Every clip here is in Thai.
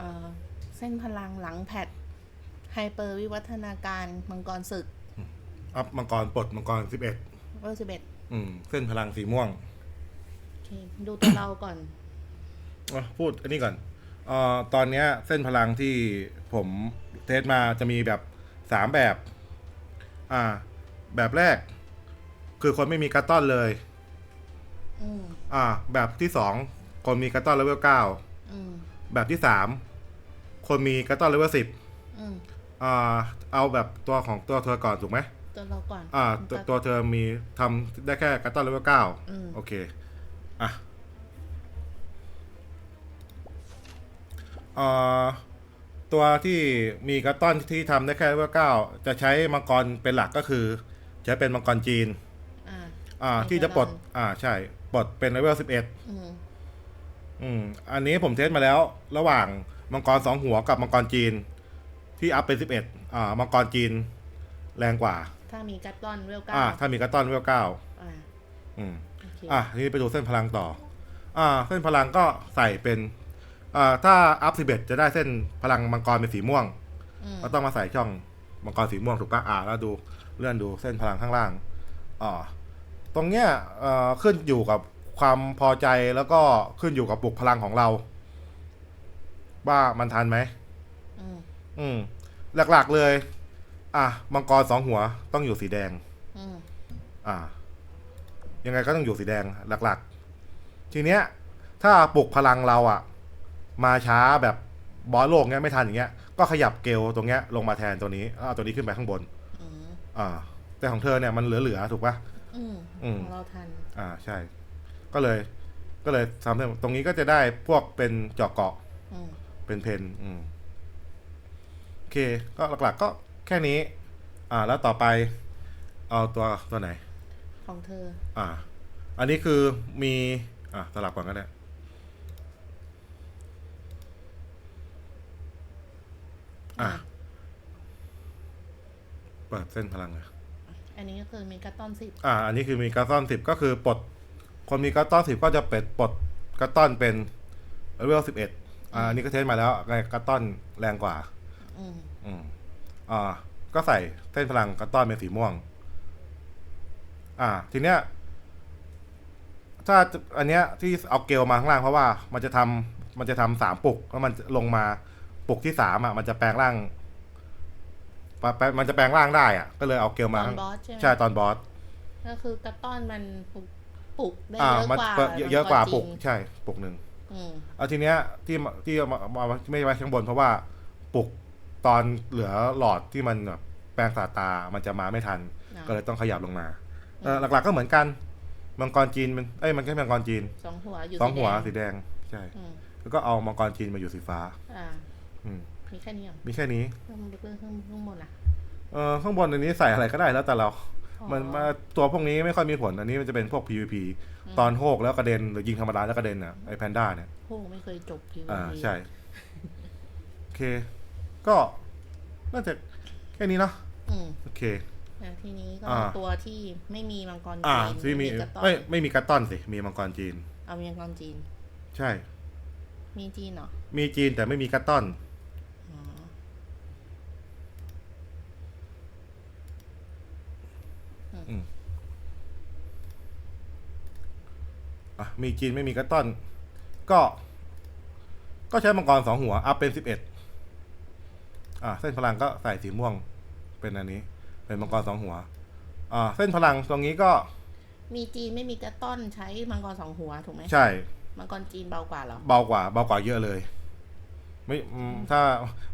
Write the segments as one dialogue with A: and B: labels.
A: เอ่อเส้นพลังหลังแพทไฮเปอร์วิวัฒนาการมังกรศึก
B: อัพมังกรปลดมังกรสิบเอ็ด
A: เวอร์สิบเอ็ด
B: อืมเส้นพลังสีม่วง
A: โอเคดูตัวเราก่อน
B: อะพูดอันนี้ก่อนเอ่อตอนเนี้ย เส้นพลังที่ผมเทสมาจะมีแบบสามแบบ อ่า แบบแรก คือคนไม่มีการ์ตอนเลย
A: อืม
B: อ่า แบบที่สองคนมีการ์ตอนเลเวลเก้า
A: อืม
B: แบบที่สาม คนมีการ์ตอนเลเวลสิบ
A: อืม
B: อ่าเอาแบบตัวของตัวเธอก่อนถูกไหม
A: ตัวเราก่อน
B: อ่าตัวตัวเธอมีทำได้แค่การ์ตอนเลเวลเก้า
A: อืม
B: โอเค อะเอ่อตัวที่มีการ์ตอนที่ทำได้แค่เลเวลเก้าจะใช้มังกรเป็นหลักก็คือ ใช้เป็นมังกรจีน
A: อ่า
B: อ่า
A: มี
B: ที่จะปลด
A: การ์ตอน
B: อ่า ใช่ ปลดเป็นเลเวลสิบเอ็ด
A: อืม
B: อืม อันนี้ผมเทสมาแล้ว ระหว่าง มังกรสองหัวกับมังกรจีน ที่อัพเป็นสิบเอ็ดอ่ามังกรจีน แรงกว่า
A: ถ้ามีกัตตอนเวลเก้า
B: อ่า ถ้ามีการ์ตอนเลเวลเก้า
A: อ่า
B: อืม
A: โอเค
B: อะทีนี้ไปดูเส้นพลังต่อ อ่า เส้นพลังก็ใส่เป็นอ่าถ้าอัพสิบเอ็ดจะได้เส้นพลังมังกรเป็นสีม่วง
A: อืม
B: ก็ต้องมาใส่ช่องมังกรสีม่วงถูกปะอ่าแล้วดูเลื่อนดูเส้นพลังข้างล่างอ่าตรงเนี้ยเอ่อขึ้นอยู่กับความพอใจแล้วก็ขึ้นอยู่กับปลุกพลังของเรา ว่ามันทันไหม
A: อืม
B: อืมหลักๆเลย อะมังกรสองหัวต้องอยู่สีแดง
A: อืม
B: อ่า ยังไงก็ต้องอยู่สีแดงหลักๆ ทีเนี้ย ถ้าปลุกพลังเราอะมาช้าแบบบอสโลกเนี้ยไม่ทันอย่างเงี้ย ก็ขยับเกลตรงเนี้ยลงมาแทนตัวนี้แล้วเอาตัวนี้ขึ้นไปข้างบน
A: อืม
B: อ่า แต่ของเธอเนี่ยมันเหลือๆถูกปะ
A: อืม
B: อืม
A: ของเราทัน
B: อ่าใช่ ก็เลย ก็เลยทำให้ตรงนี้ก็จะได้พวกเป็นเจาะเกาะ
A: อืม
B: เป็นเพนอืมโอเค ก็หลักๆ ก็แค่นี้ อ่า แล้วต่อไป เอาตัวตัวไหน
A: ของเธอ
B: อ่า อันนี้คือมี อะสลับก่อนก็ได้อะเปิดเส้นพลังเลย
A: อันนี้ก็คือมีกัตตอนสิบ
B: อ่า อันนี้คือมีการ์ตอนสิบก็คือปลด คนมีการ์ตอนสิบก็จะเป็ดปลดการ์ตอนเป็นเลเวลสิบเอ็ด อ่าอันนี้ก็เทสมาแล้วไงการ์ตอนแรงกว่า
A: อืม
B: อืมอ่าก็ใส่เส้นพลังกระต้อนเป็นสีม่วง อ่า ทีเนี้ย ถ้าอันเนี้ยที่เอาเกลมาข้างล่างเพราะว่า มันจะทำมันจะทำสามปลุกแล้วมันลงมาปลุกที่สามอะ มันจะแปลงร่างปะแปลมันจะแปลงร่างได้อะ ก็เลยเอาเกล
A: ต
B: มา
A: อนบอสใช่ไหม
B: ใช่ตอนบอส
A: ก็คือกัตตอนมันปลุกปลุกได้
B: อ่า
A: เยอะ
B: มัน
A: กว่า
B: เปิดเยอะกว่า
A: มัง
B: ปลุก
A: จริง
B: ใช่ปลุกหนึ่ง
A: อืม
B: เอาทีเนี้ยที่มาที่เอามามามาไม่ไว้ข้างบนเพราะว่าปลุกตอนเหลือหลอดที่มันแบบแปลงสาตา มันจะมาไม่ทัน
A: อ่า
B: ก็เลยต้องขยับลงมาเออหลักๆก็เหมือนกัน มังกรจีนมันเอ้ยมันแค่มังกรจีน
A: สองหัวอยู่
B: สองหัว
A: แด
B: สีแดงใช่
A: อืม
B: แล้วก็เอามังกรจีนมาอยู่สีฟ้า
A: อ่า
B: อืม
A: มีแค่นี้เหรอ
B: มีแค่นี้
A: เพิ่มเพิ่มเพิ่มข้างบนอะ
B: เออข้างบนอันนี้ใส่อะไรก็ได้แล้วแต่เรา
A: อ๋อ
B: มันมาตัวพวกนี้ไม่ค่อยมีผล อันนี้มันจะเป็นพวก PVP ตอนโหกแล้วกระเด็นหรือยิงธรรมดาแล้วกระเด็นอะไอแพนด้าเนี่ย
A: โหไม่เคยจบพีวี
B: อ่าใช่โอเค ก็น่าจะแค่นี้เนาะ
A: อืม
B: โอเค
A: แล้วทีนี้ก็
B: อ่า
A: ตัวที่ไม่มีมังกร
B: อ่า
A: จีน
B: ที่มี
A: กัตตอน
B: ไม่ไม่มีกัตตอนสิ มีมังกรจีน
A: เอามีมังกรจีน
B: ใช่
A: มีจีนเหรอ
B: มีจีนแต่ไม่มีกัตตอน
A: อ๋อ
B: อะมีจีนไม่มีกัตตอนก็ ก็ใช้มังกรสองหัว อัพเป็นสิบเอ็ดอะเส้นพลังก็ใส่สีม่วง เป็นอันนี้ เป็นมังกรสองหัว อ่า เส้นพลังตรงนี้ก็
A: มีจีนไม่มีกัตตอนใช้มังกรสองหัวถูกไหม
B: ใช่
A: มังกรจีนเบากว่าเหรอ
B: เบากว่า เบากว่าเยอะเลย ไม่อืมถ้า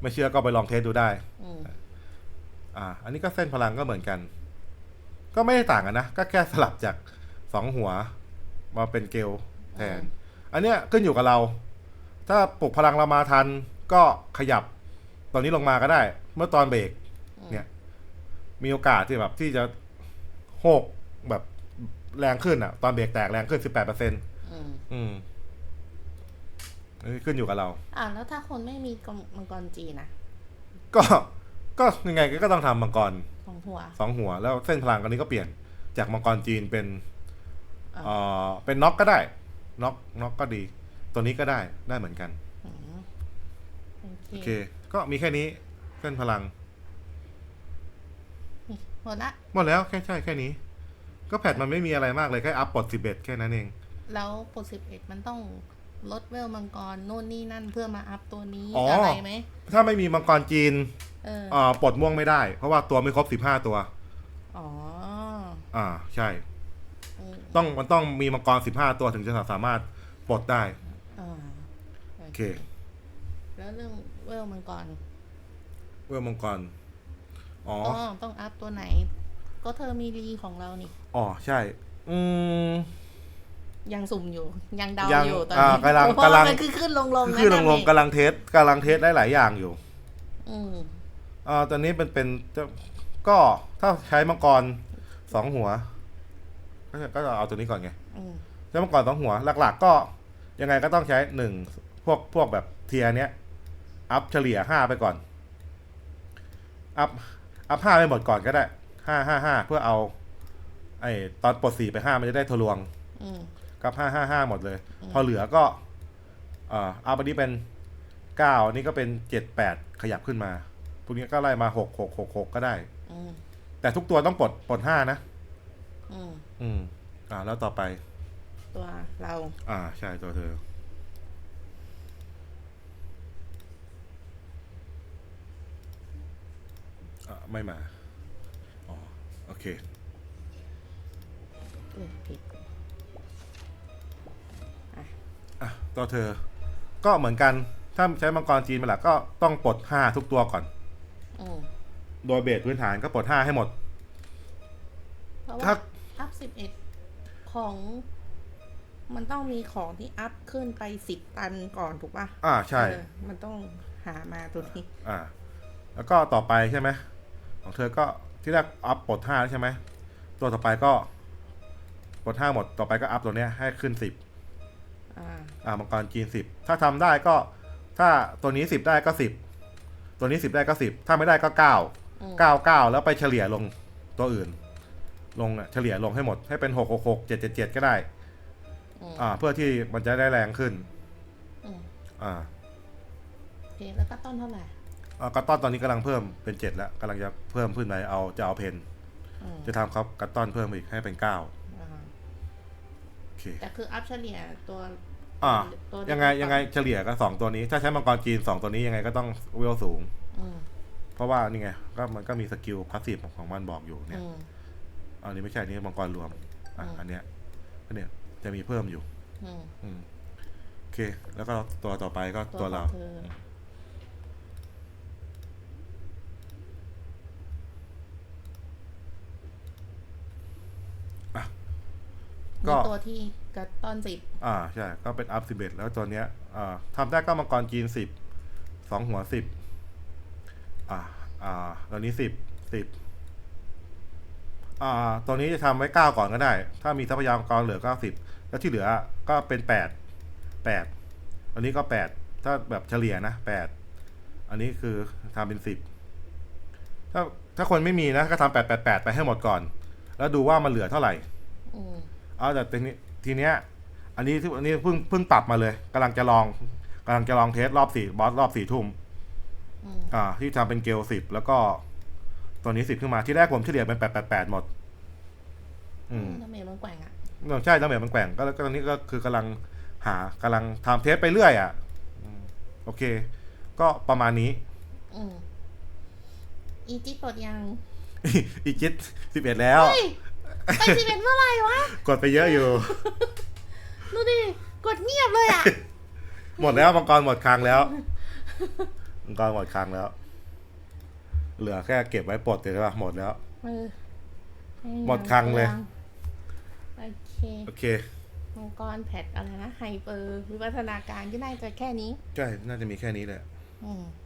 B: ไม่เชื่อก็ไปลองเทสดูได้
A: อืม
B: อ่า อันนี้ก็เส้นพลังก็เหมือนกัน ก็ไม่ได้ต่างกันนะ ก็แค่สลับจากสองหัว มาเป็นเกลแทน อันเนี้ยขึ้นอยู่กับเรา ถ้าปลุกพลังเรามาทัน ก็ขยับตอนนี้ลงมาก็ได้ เมื่อตอนเบรกเนี่ย มีโอกาสที่แบบที่จะโหกแบบแรงขึ้นอะ ตอนเบรกแตกแรงขึ้นสิบแปดเปอร์เซ็นต์
A: อืม
B: อืมอันนี้ขึ้นอยู่กับเรา
A: อ่าแล้วถ้าคนไม่มีมังกรจีนนะ
B: ก็ ก็ยังไงก็ต้องทำมังกร
A: สองหัว
B: สองหัว แล้วเส้นพลังอันนี้ก็เปลี่ยนจากมังกรจีนเป็น
A: อ่า
B: เอ่อเป็นน็อกก็ได้น็อกน็อกก็ดี ตัวนี้ก็ได้ได้เหมือนกัน
A: อืมโอเค
B: โอเค ก็มีแค่นี้เส้นพลัง
A: นี่หมดละ
B: หมดแล้วแค่ใช่แค่นี้ ก็แพทมันไม่มีอะไรมากเลย แค่อัพปลดสิบเอ็ดแค่นั้นเอง
A: แล้วปลดสิบเอ็ดมันต้องลดเวลมังกรโน่นนี่นั่นเพื่อมาอัพตัวนี้
B: อ๋ออ
A: อะไรไหม
B: ถ้าไม่มีมังกรจีน
A: เออ
B: อ่าปลดม่วงไม่ได้ เพราะว่าตัวไม่ครบสิบห้าตัว
A: อ๋อ
B: อ่า ใช่
A: อืม
B: ต้องมันต้องมีมังกรสิบห้าตัวถึงจะสามารถปลดได้
A: อ่า
B: โอเค
A: แล้วเรื่องเวลมังกร
B: เวลมังกร อ๋อ
A: ก็ต้องอัพตัวไหน ก็เธอมีรีของเรานี่
B: อ๋อ ใช่ อืม
A: ยังสุ่มอยู่ ยังเดา
B: ยัง
A: อยู่ตอน
B: อ่า
A: นี้
B: กำลัง
A: เพราะ
B: กำลั
A: ว่างมันคือขึ้นลงลง
B: คือลงลง
A: นั่น
B: กำลังเทสกำลังเทสได้หลายอย่างอยู่
A: อืม
B: อ่าตอนนี้เป็นเป็นจะก็ถ้าใช้มังกรสองหัว ก็จะก็จะเอาตัวนี้ก่อนไง
A: อืม
B: ใช้มังกรสองหัว หลัก ๆ ก็ยังไงก็ต้องใช้หนึ่งพวกพวกแบบเทียร์เนี้ย อัพเฉลี่ยห้าไปก่อน อัพอัพห้าไปหมดก่อนก็ได้ห้าห้าห้าเพื่อเอา ไอ้ตอนปลดสี่ไปห้ามันจะได้ทะลวง
A: อืม
B: กับห้าห้าห้าหมดเลย
A: อืม
B: พอเหลือก็ เอ่อเอาไปนี้เป็นเก้านี่ก็เป็นเจ็ดแปดขยับขึ้นมา พวกนี้ก็ไล่มาหกหกหกหกก็ได้
A: อืม
B: แต่ทุกตัวต้องปลดปลดห้านะ
A: อืม
B: อืม อ่า แล้วต่อไป
A: ตัวเรา
B: อ่า ใช่ตัวเธอ อ่าไม่มา อ๋อ โอเค
A: เออผิด
B: อะ ตัวเธอ ก็เหมือนกัน ถ้าใช้มังกรจีนมาหลักก็ต้องปลดห้าทุกตัวก่อน
A: อืม
B: โดยเบสพื้นฐานก็ปลดห้าให้หมด
A: เพราะ
B: ถ้า
A: ว่าอัพสิบเอ็ดของ มันต้องมีของที่อัพขึ้นไปสิบตันก่อนถูกปะ
B: อ่าใช่
A: เออมันต้องหามาตัวนี้
B: อ่า แล้วก็ต่อไปใช่ไหมของเธอก็ที่แรกอัพปลดห้าใช่ไหมตัวต่อไปก็ปลดห้าหมดต่อไปก็อัพตัวเนี้ยให้ขึ้นสิบ
A: อ่า
B: อ่ามังกรจีนสิบถ้าทำได้ก็ถ้าตัวนี้สิบได้ก็สิบตัวนี้สิบได้ก็สิบถ้าไม่ได้ก็เก้า
A: อืม
B: เก้าเก้าแล้วไปเฉลี่ยลงตัวอื่น ลงอะเฉลี่ยลงให้หมดให้เป็นหกหกหกเจ็ดเจ็ดเจ็ดก็ได้
A: อืม
B: อ่า เพื่อที่มันจะได้แรงขึ้น
A: อืม
B: อ่า
A: โอเคแล้วก็ต้นเท่าไหร่
B: อ่ากัตตอนตอนนี้กำลังเพิ่มเป็นเจ็ดแล้วกำลังจะเพิ่มขึ้นไปเอาจะเอาเพน
A: อืม
B: จะทำครับกัตตอนเพิ่มอีกให้เป็นเก้า
A: อ่า
B: โอเค
A: แต่คืออัพเฉลี่ยตัว
B: อ่า
A: ตัว
B: ยังไงยังไงเฉลี่ยก็สองตัวนี้ ถ้าใช้มังกรจีนสองตัวนี้ยังไงก็ต้องเวลสูง
A: อืม
B: เพราะว่านี่ไงก็มันก็มีสกิลพาสซีฟของมันบอกอยู่เนี่ย
A: อืม
B: อันนี้ไม่ใช่อันนี้มังกรรวม อะ
A: อืม
B: อันเนี้ยอันเนี้ยจะมีเพิ่มอยู่
A: อืม
B: อืมโอเค แล้วก็ตัวต่อไปก็
A: ตั
B: ตัวว
A: ข
B: เรา
A: องเธอ
B: ก็
A: มีตัวที่กระต้อนสิบ
B: อ่า ใช่ ก็เป็นอัพสิบเอ็ดแล้วตัวเนี้ยอ่าทำได้ก็มังกรจีนสิบสองหัวสิบ อ่าอ่าตัวนี้สิบสิบอ่าตัวนี้จะทำไว้เก้าก่อนก็ได้ ถ้ามีทรัพยากรเหลือก็สิบแล้วที่เหลือก็เป็นแปดแปดอันนี้ก็แปดถ้าแบบเฉลี่ยนะแปดอันนี้คือทำเป็นสิบถ้าถ้าคนไม่มีนะก็ทำแปดแปดแปดไปให้หมดก่อน แล้วดูว่ามันเหลือเท่าไหร่
A: อืม
B: เอาแต่ทีนี้ทีเนี้ย อันนี้ที่อันนี้เพิ่งเพิ่งปรับมาเลยกำลังจะลองกำลังจะลองเทสรอบสี่บอสรอบสี่ทุ่ม
A: อืม
B: อ่า ที่ทำเป็นเกลสิบแล้วก็ตัวนี้สิบขึ้นมาที่แรกผมเฉลี่ยเป็นแปดแปดแปดหมด อืม
A: ทำไมมันแกว่งอะ
B: ใช่ตั้งแต่มันแกว่งก็ก็ตอนนี้ก็คือกำลังหากำลังทำเทสไปเรื่อยอะอืมโอเค ก็ประมาณนี้
A: อืมอีจิปลดยัง
B: อีกจิตสิบเอ็ดแล้ว
A: เฮ้ยไปสิบเอ็ดเมื่อไหร่วะ
B: กดไปเยอะอยู่
A: ดูดิกดเงียบเลยอะ
B: หมดแล้วมังกรหมดครั้งแล้ว มังกรหมดครั้งแล้ว เหลือแค่เก็บไว้ปลดเลยใช่ปะหมดแล้ว
A: เออ
B: หมดคลังเลย
A: โอเค
B: โอเค
A: มังกรแพทอะไรนะไฮเปอร์วิวัฒนาการก็น่าจะแค่นี้
B: ใช่น่าจะมีแค่นี้แหละ
A: อืม
B: โ